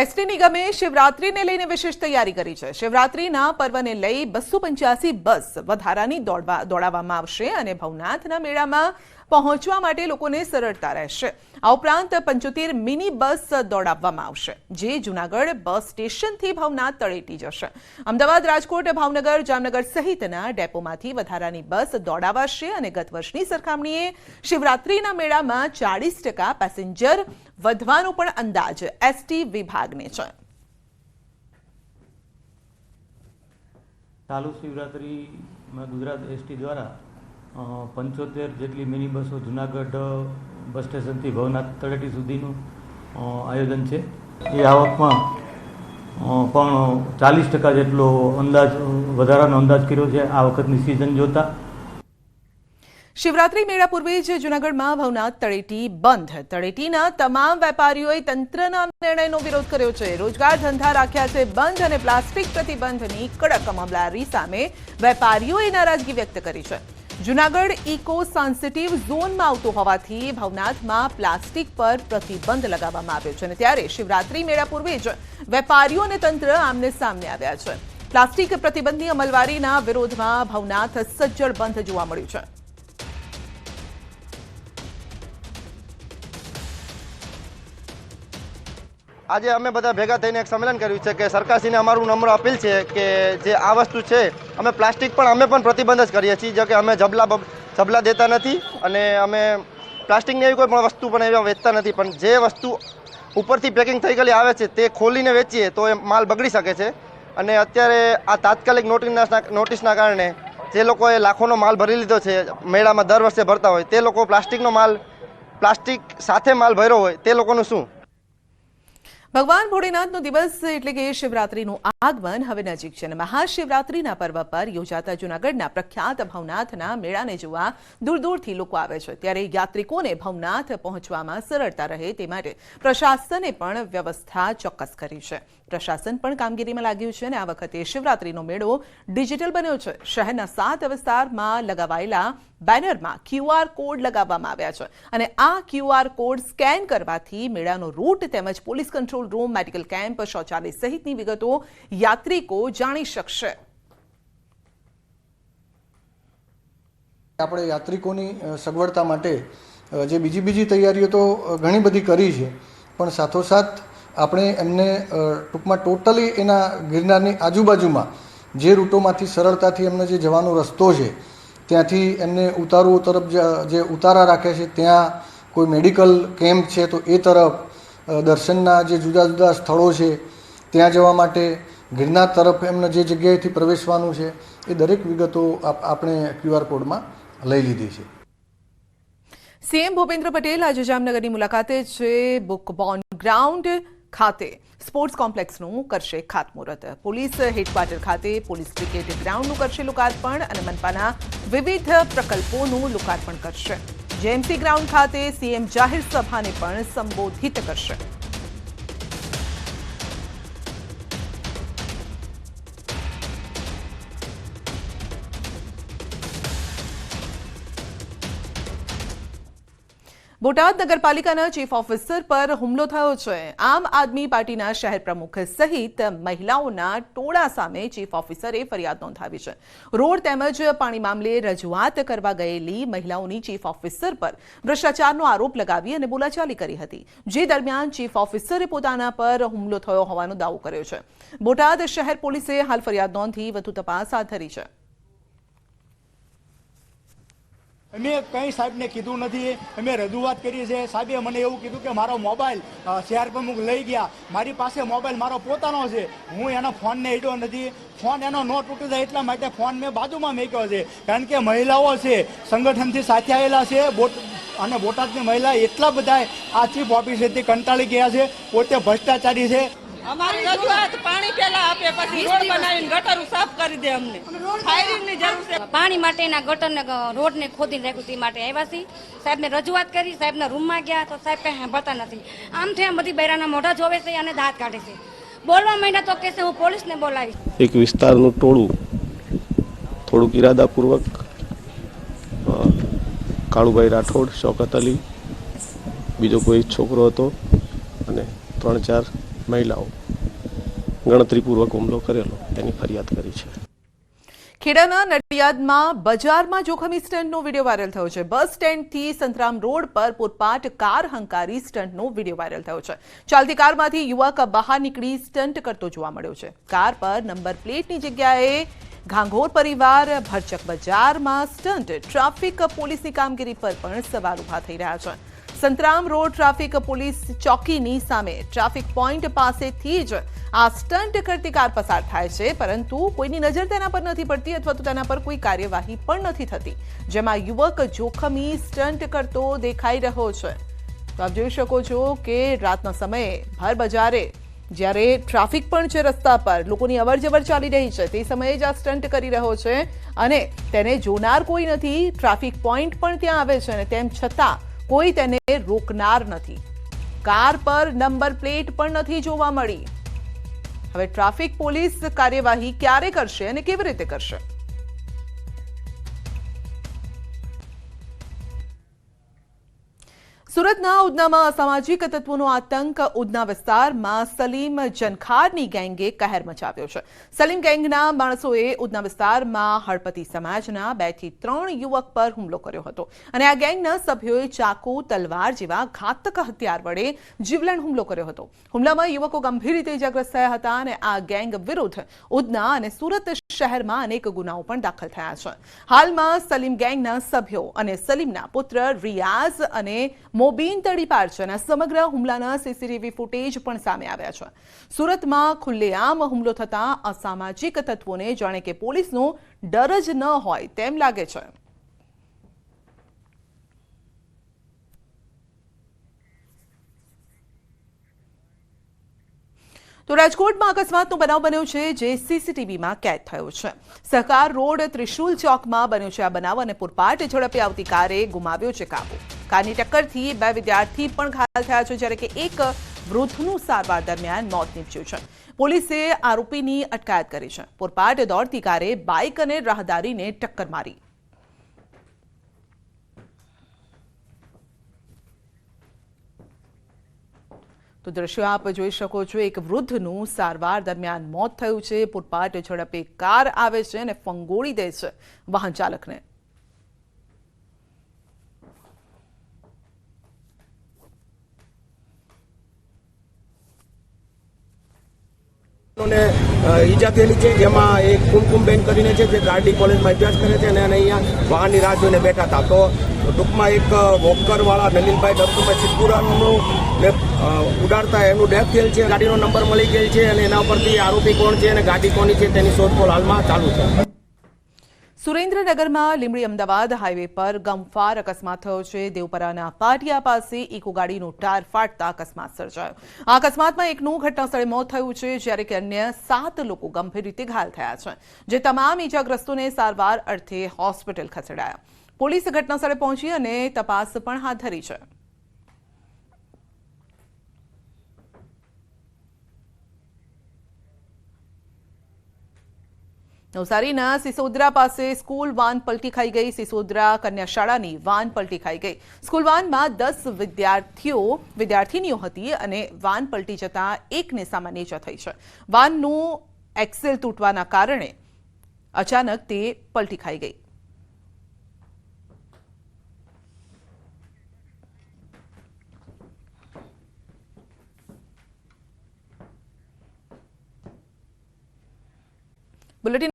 ST નિગમે શિવરાત્રીને લઈને વિશેષ તૈયારી કરી છે. શિવરાત્રીના પર્વને લઈ બસો પંચ્યાસી બસ વધારાની દોડવા દોડાવવામાં આવશે અને ભવનાથના મેળામાં પહોંચવા માટે લોકોને સરળતા રહેશે. આ ઉપરાંત પંચોતેર મિની બસ દોડાવવામાં આવશે, જે જૂનાગઢ બસ સ્ટેશનથી ભાવનાથ તળેટી જશે. અમદાવાદ, રાજકોટ, ભાવનગર, જામનગર સહિતના ડેપોમાંથી વધારાની બસ દોડાવાશે અને ગત વર્ષની સરખામણીએ શિવરાત્રીના મેળામાં ચાળીસ ટકા પેસેન્જર વધવાનો પણ અંદાજ એસટી વિભાગને છે. ચાલુ શિવરાત્રિમાં ગુજરાત એસટી દ્વારા પંચોતેર જેટલી મિની બસો જુનાગઢ બસ સ્ટેશનથી ભવનાથ તળેટી સુધીનું આયોજન છે. એ આવકમાં પણ ચાલીસ ટકા જેટલો અંદાજ, વધારાનો અંદાજ કર્યો છે આ વખતની સિઝન જોતા. શિવરાત્રી મેળા પૂર્વે જ જૂનાગઢમાં ભવનાથ તળેટી બંધ. તળેટીના તમામ વેપારીઓએ તંત્રના નિર્ણયનો વિરોધ કર્યો છે. રોજગાર ધંધા રાખ્યા છે બંધ અને પ્લાસ્ટિક પ્રતિબંધની કડક મામલારી સામે વેપારીઓએ નારાજગી વ્યક્ત કરી છે. જૂનાગઢ ઇકો સેન્સિટિવ ઝોનમાં આવતો હોવાથી ભવનાથમાં પ્લાસ્ટિક પર પ્રતિબંધ લગાવવામાં આવ્યો છે અને ત્યારે શિવરાત્રી મેળા પૂર્વે જ વેપારીઓ અને તંત્ર આમને સામને આવ્યા છે. પ્લાસ્ટિક પ્રતિબંધની અમલવારીના વિરોધમાં ભવનાથ સજ્જડ બંધ જોવા મળ્યું છે. આજે અમે બધા ભેગા થઈને એક સંમેલન કર્યું છે કે સરકારશ્રીને અમારું નમ્ર અપીલ છે કે જે આ વસ્તુ છે, અમે પ્લાસ્ટિક પણ અમે પણ પ્રતિબંધ જ કરીએ છીએ, જો કે અમે જબલા જબલા દેતા નથી અને અમે પ્લાસ્ટિકની એવી કોઈ પણ વસ્તુ પણ એવા વેચતા નથી, પણ જે વસ્તુ ઉપરથી પેકિંગ થઈ ગયેલી આવે છે તે ખોલીને વેચીએ તો એ માલ બગડી શકે છે. અને અત્યારે આ તાત્કાલિક નોટિસના નોટિસના કારણે જે લોકોએ લાખોનો માલ ભરી લીધો છે, મેળામાં દર વર્ષે ભરતા હોય, તે લોકો પ્લાસ્ટિકનો માલ, પ્લાસ્ટિક સાથે માલ ભર્યો હોય, તે લોકોનું શું? ભગવાન ભોળેનાથનો દિવસ એટલે કે શિવરાત્રીનું આગમન. હવે નજીક છે અને મહાશિવરાત્રીના પર્વ પર યોજાતા જૂનાગઢના પ્રખ્યાત ભવનાથના મેળાને જોવા દૂર દૂરથી લોકો આવે છે. ત્યારે યાત્રિકોને ભવનાથ પહોંચવામાં સરળતા રહે તે માટે પ્રશાસને પણ વ્યવસ્થા ચોક્કસ કરી છે. પ્રશાસન પણ કામગીરીમાં લાગ્યું છે અને આ વખતે શિવરાત્રીનો મેળો ડિજિટલ બન્યો છે. શહેરના સાત વિસ્તારમાં લગાવાયેલા બેનરમાં ક્યુઆર કોડ લગાવવામાં આવ્યા છે અને આ ક્યુઆર કોડ સ્કેન કરવાથી મેળાનો રૂટ તેમજ police control room, medical camp, શૌચાલય સહિતની વિગતો યાત્રિકો જાણી શકશે. આપણે યાત્રિકોની સગવડતા માટે જે બીજી બીજી તૈયારીઓ તો ઘણી બધી કરી છે. પણ સાથોસાથ આપણે એમને ટૂંકમાં ટોટલી એના ગિરનારની આજુબાજુમાં જે રૂટોમાંથી સરળતાથી એમને જે જવાનો રસ્તો છે, ત્યાંથી એમને ઉતારો તરફ જે- ઉતારા રાખે છે, ત્યાં કોઈ મેડિકલ કેમ્પ છે તો એ તરફ દર્શનના જે જુદા જુદા સ્થળો છે, ત્યાં જવા માટે ગિરનાર તરફ એમને જે જગ્યાએથી પ્રવેશવાનું છે, એ દરેક વિગતો આપણે ક્યુઆર કોડમાં લઈ લીધી છે. સીએમ ભૂપેન્દ્ર પટેલ આજે જામનગરની મુલાકાતે છે બુકબોર્ન ગ્રાઉન્ડ ખાતે. સ્પોર્ટ્સ કોમ્પ્લેક્સનું કરશે ખાતમુહૂર્ત. પોલીસ હેડક્વાર્ટર ખાતે પોલીસ ક્રિકેટ ગ્રાઉન્ડનું કરશે લોકાર્પણ અને મનપાના વિવિધ પ્રકલ્પોનું લોકાર્પણ કરશે. જેએમસી ગ્રાઉન્ડ ખાતે સીએમ જાહેર સભાને પણ સંબોધિત કરશે. બોટાદ નગરપાલિકાના ચીફ ઓફિસર પર હુમલો થયો છે. આમ આદમી પાર્ટીના શહેર પ્રમુખ સહિત મહિલાઓના ટોળા સામે ચીફ ઓફિસરે ફરિયાદ નોંધાવી છે. રોડ તેમજ પાણી મામલે રજૂઆત કરવા ગયેલી મહિલાઓની ચીફ ઓફિસર પર ભ્રષ્ટાચારનો આરોપ લગાવી અને બોલાચાલી કરી હતી. જે દરમિયાન ચીફ ઓફિસરે પોતાના પર હુમલો થયો હોવાનો દાવો કર્યો છે. બોટાદ શહેર પોલીસે હાલ ફરિયાદ નોંધી વધુ તપાસ હાથ ધરી છે. અમે કંઈ સાહેબને કીધું નથી. અમે રજૂઆત કરી છે સાહેબે મને એવું કીધું કે મારો મોબાઈલ શહેર પ્રમુખ લઈ ગયા. મારી પાસે મોબાઈલ મારો પોતાનો છે. હું એનો ફોનને ઈડ્યો નથી. ફોન એનો ન તૂટી જાય એટલા માટે ફોન મેં બાજુમાં મૂક્યો છે. કારણ કે મહિલાઓ છે, સંગઠનથી સાથે આવેલા છે. બોટ, અને બોટાદની મહિલા એટલા બધા આ ચીફ ઓફિસેથી કંટાળી ગયા છે. પોતે ભ્રષ્ટાચારી છે. અમારી રજૂઆત પાણી પેલા આપે પછી રોડ બનાવીને ગટર સાફ કરી દે અમને. ફાયરિંગની જરૂર છે. પાણી માટેના ગટરને રોડને ખોદીને રાખ્યું તે માટે આવ્યા છે સાહેબને રજૂઆત કરી સાહેબના રૂમમાં ગયા તો સાહેબ કંઈ સાંભળતા નથી. આમ થયા બધી બૈરાના મોઢા જોવે છે અને દાંત કાઢે છે. બોલવા માંડ્યા તો કહેશે હું પોલીસને બોલાવીશ. એક વિસ્તારનું ટોળું થોડુંક ઇરાદાપૂર્વક અ, કાળુભાઈ રાઠોડ શોકત અલી બીજો કોઈ છોકરો હતો અને ત્રણ ચાર મહિલાઓ ગણતરીપૂર્વક હુમલો કરેલો, તેની ફરિયાદ કરી છે. ખેડાના નડિયાદમાં બજારમાં જોખમી સ્ટન્ટનો વીડિયો વાયરલ થયો છે. બસ સ્ટેન્ડથી સંતરામ રોડ પર પૂરપાટ કાર હંકારી સ્ટન્ટનો વીડિયો વાયરલ થયો છે. ચાલતી કારમાંથી યુવક બહાર નીકળી સ્ટન્ટ કરતો જોવા મળ્યો છે. કાર પર નંબર પ્લેટની જગ્યાએ ઘાંઘોર પરિવાર, ભરચક બજારમાં સ્ટન્ટ, ટ્રાફિક પોલીસની કામગીરી પર પણ સવાલ ઊભા થઈ રહ્યા છે. સંતરામ રોડ ટ્રાફિક પોલીસ ચોકીની સામે ટ્રાફિક પોઈન્ટ પાસેથી જ આ સ્ટન્ટ કરતી કાર પસાર થાય છે, પરંતુ કોઈની નજર તેના પર નથી પડતી અથવા તો તેના પર કોઈ કાર્યવાહી પણ નથી થતી, જેમાં યુવક જોખમી સ્ટન્ટ કરતો દેખાઈ રહ્યો છે. તો આપ જોઈ શકો છો કે રાતના સમયે ભર બજારે જ્યારે ટ્રાફિક પણ છે રસ્તા પર, લોકોની અવરજવર ચાલી રહી છે, તે સમયે જ આ સ્ટન્ટ કરી રહ્યો છે અને તેને જોનાર કોઈ નથી, ટ્રાફિક પોઈન્ટ પણ ત્યાં આવે છે અને તેમ છતાં કોઈ તેને રોકનાર નથી. કાર પર નંબર પ્લેટ પણ નથી જોવા મળી. હવે ટ્રાફિક પોલીસ કાર્યવાહી ક્યારે કરશે અને કેવી રીતે કરશે? સુરતના ઉધનામાં અસામાજિક તત્વોનો આતંક, ઉધના વિસ્તારમાં સલીમ જનખારની ગેંગે કહેર મચાવ્યો છે. સલીમ ગેંગના માણસોએ ઉધના વિસ્તારમાં હળપતિ સમાજના બેથી ત્રણ યુવક પર હુમલો કર્યો હતો. અને આ ગેંગના સભ્યોએ ચાકુ, તલવાર જેવા ઘાતક હથિયાર વડે જીવલેણ હુમલો કર્યો હતો. હુમલામાં યુવકો ગંભીર રીતે ઇજાગ્રસ્ત થયા હતા અને આ ગેંગ વિરુદ્ધ ઉધના અને સુરત શહેરમાં અનેક ગુનાઓ પણ દાખલ થયા છે. હાલમાં સલીમ ગેંગના સભ્યો અને સલીમના પુત્ર રિયાઝ અને મોબીન તડીપાર છે અને સમગ્ર હુમલાના સીસીટીવી ફૂટેજ પણ સામે આવ્યા છે. સુરતમાં ખુલ્લેઆમ હુમલો થતા અસામાજિક તત્વોને જાણે કે પોલીસનો ડર જ ન હોય તેમ લાગે છે. તો રાજકોટમાં અકસ્માતનો બનાવ બન્યો છે જે સીસીટીવીમાં કેદ થયો છે. સહકાર રોડ ત્રિશુલ ચોકમાં બન્યો છે આ બનાવ અને પુરપાટ ઝડપે આવતી કારે ગુમાવ્યો છે કાબુ. કારની ટક્કરથી બે વિદ્યાર્થી પણ ઘાયલ થયા છે, જ્યારે કે એક વૃદ્ધનું સારવાર દરમિયાન મોત નીપજ્યું છે. પોલીસે આરોપીની અટકાયત કરી છે. પૂરપાટ દોડતી કારે બાઇક અને રાહદારીને ટક્કર મારી. તો દ્રશ્યો આપ જોઈ શકો છો, એક વૃદ્ધનું સારવાર દરમિયાન મોત થયું છે. પૂરપાટ ઝડપે કાર આવે છે અને ફંગોળી દે છે વાહન ચાલકને. ને ઈજા થયેલી છે, જેમાં એક કુમકુમબેન કરીને છે, જે ગાર્ડી કોલેજમાં અભ્યાસ કરે છે અને અહીંયા વાહનની રાહ જોઈને બેઠા હતા. તો ટૂંકમાં એક વોકરવાળા નલિનભાઈ દત્તુભાઈ સિદ્ધપુરાનું ઉડાડતા એનું ડેથ થયેલ છે. ગાડીનો નંબર મળી ગયેલ છે અને એના પરથી આરોપી કોણ છે અને ગાડી કોની છે તેની શોધખોળ હાલમાં ચાલુ છે. સુરેન્દ્રનગરમાં લીમડી અમદાવાદ હાઈવે પર ગમફાર અકસ્માત થયો છે. દેવપરાના પાટિયા પાસે ઇકો ગાડીનું ટાયર ફાટતા અકસ્માત સર્જાયો. આ અકસ્માતમાં એકનું ઘટનાસ્થળે મોત થયું છે, જ્યારે કે અન્ય સાત લોકો ગંભીર રીતે ઘાયલ થયા છે, જે તમામ ઇજાગ્રસ્તોને સારવાર અર્થે હોસ્પિટલ ખસેડાયા. પોલીસ ઘટનાસ્થળે પહોંચી અને તપાસ પણ હાથ ધરી છે. નવસારીના સિસોદરા પાસે સ્કૂલ વાન પલટી ખાઈ ગઈ. સિસોદરા કન્યા શાળાની વાન પલટી ખાઈ ગઈ. સ્કૂલ વાનમાં દસ વિદ્યાર્થીઓ, વિદ્યાર્થીનીઓ હતી અને વાન પલટી જતા એકને સામાન્ય ઇજા થઈ છે. વાનનું એક્સેલ તૂટવાના કારણે અચાનક તે પલટી ખાઈ ગઈ. બુલેટિન